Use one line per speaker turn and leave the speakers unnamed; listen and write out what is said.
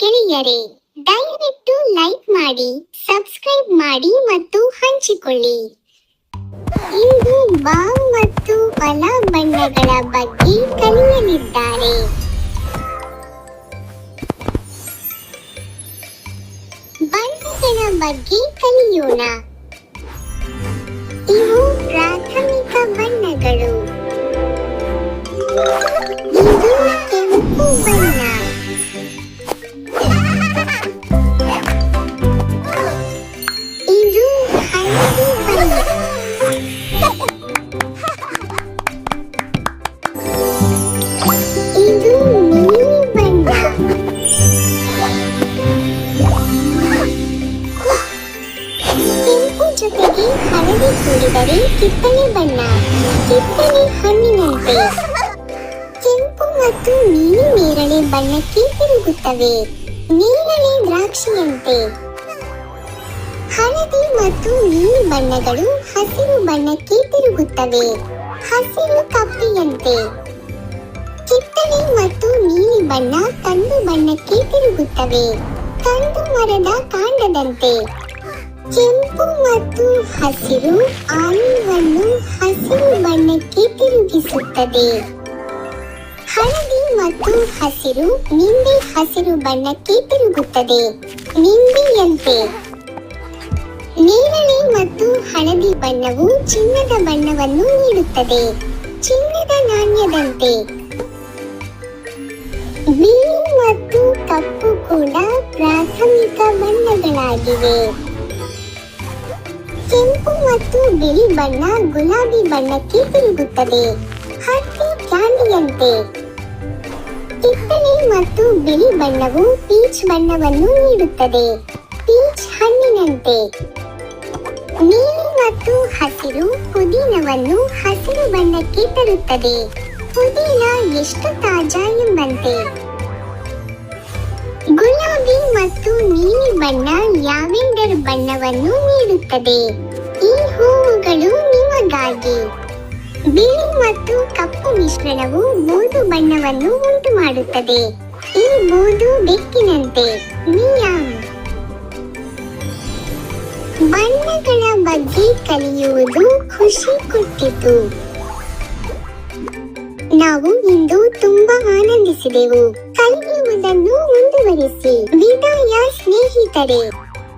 ಗೆಳೆಯರೇ, ದಯವಿಟ್ಟು ಲೈಕ್ ಮಾಡಿ, ಸಬ್ಸ್ಕ್ರೈಬ್ ಮಾಡಿ ಮತ್ತು ಹಂಚಿಕೊಳ್ಳಿ. ಇಂದು ಬಾವ್ ಮತ್ತು ಬಲ ಬಣ್ಣಗಳ ಬಗ್ಗೆ ಕಲಿಯಲಿದ್ದಾರೆ. ಬಣ್ಣಗಳ ಬಗ್ಗೆ ಕಲಿಯೋಣ. ಇವು ಪ್ರಾಥಮಿಕ ಬಣ್ಣಗಳು. ಕೂಡಿದರೆ ಕಿತ್ತಳೆ ಬಣ್ಣ ಕಿತ್ತಳೆ ಹಣ್ಣಿನಂತೆ. ಕೆಂಪು ಮತ್ತು ನೀಲಿ ನೇರಳೆ ಬಣ್ಣಕ್ಕೆ ತಿರುಗುತ್ತವೆ. ನೇರಳೆ ದ್ರಾಕ್ಷಿಯಂತೆ. ಹಳದಿ ಮತ್ತು ನೀಲಿ ಬಣ್ಣಗಳು ಹಸಿರು ಬಣ್ಣಕ್ಕೆ ತಿರುಗುತ್ತವೆ. ಹಸಿರು ಕಪ್ಪಿಯಂತೆ. ಕಿತ್ತಳೆ ಮತ್ತು ನೀಲಿ ಬಣ್ಣ ಕಂದು ಬಣ್ಣಕ್ಕೆ ತಿರುಗುತ್ತವೆ. ಕಂದು ಮರದ ಕಾಂಡದಂತೆ ಕೆಂಪು ಮತ್ತು ಹಸಿರು ಆಲಿವನ್ನು ಹಸಿರು ಬಣ್ಣಕ್ಕೆ ತಿರುಗಿಸುತ್ತದೆ. ಹಳದಿ ಮತ್ತು ಹಸಿರು ನಿಂಬೆ ಹಸಿರು ಬಣ್ಣಕ್ಕೆ ತಿರುಗುತ್ತದೆ. ನಿಂಬೆಯಂತೆ. ನೇರಳೆ ಮತ್ತು ಹಳದಿ ಬಣ್ಣವು ಚಿನ್ನದ ಬಣ್ಣವನ್ನು ನೀಡುತ್ತದೆ. ಚಿನ್ನದ ನಾಣ್ಯದಂತೆ. ಬಿಳಿ ಮತ್ತು ಕಪ್ಪು ಕೂಡ ಪ್ರಾಥಮಿಕ ಬಣ್ಣಗಳಾಗಿವೆ. ಕೆಂಪು ಮತ್ತು ಬಿಳಿ ಬಣ್ಣ, ಗುಲಾಬಿ ಬಣ್ಣಕ್ಕೆ ತಿರುಗುತ್ತದೆ ಹತ್ತಿ ಕ್ಯಾಂಡಿಯಂತೆ. ಕಿತ್ತಳೆ ಮತ್ತು ಬಿಳಿ ಬಣ್ಣವು ಪೀಚ್ ಬಣ್ಣವನ್ನು ನೀಡುತ್ತದೆ. ಪೀಚ್ ಹಣ್ಣಿನಂತೆ. ನೀಲಿ ಮತ್ತು ಹಸಿರು ಪುದೀನವನ್ನು ಹಸಿರು ಬಣ್ಣಕ್ಕೆ ತರುತ್ತದೆ. ಪುದೀನ ಎಷ್ಟು ತಾಜಾ ಎಂಬಂತೆ. ಗುಲಾಬಿ ಮತ್ತು ನೀಲಿ ಬಣ್ಣ ಲ್ಯಾವೆಂಡರ್ ಬಣ್ಣವನ್ನು ನೀಡುತ್ತದೆ ಈ ಹೂವುಗಳು ನಿಮಗಾಗಿ. ಬಿಳಿ ಮತ್ತು ಕಪ್ಪು ಮಿಶ್ರಣವು ಬೂದು ಬಣ್ಣವನ್ನು ಉಂಟು ಮಾಡುತ್ತದೆ ಈ ಬೂದು ಬೆಕ್ಕಿನಂತೆ. ಮಿಯಾಮ್ ಬಣ್ಣಗಳ ಬಗ್ಗೆ ಕಲಿಯುವುದು ಖುಷಿ ಕೊಟ್ಟಿತು. ನಾವು ಇಂದು ತುಂಬಾ ಆನಂದಿಸಿದೆವು. ಕಲಿಯುವುದನ್ನು ಮುಂದುವರಿಸಿ. ವಿದಾಯ ಸ್ನೇಹಿತರೆ.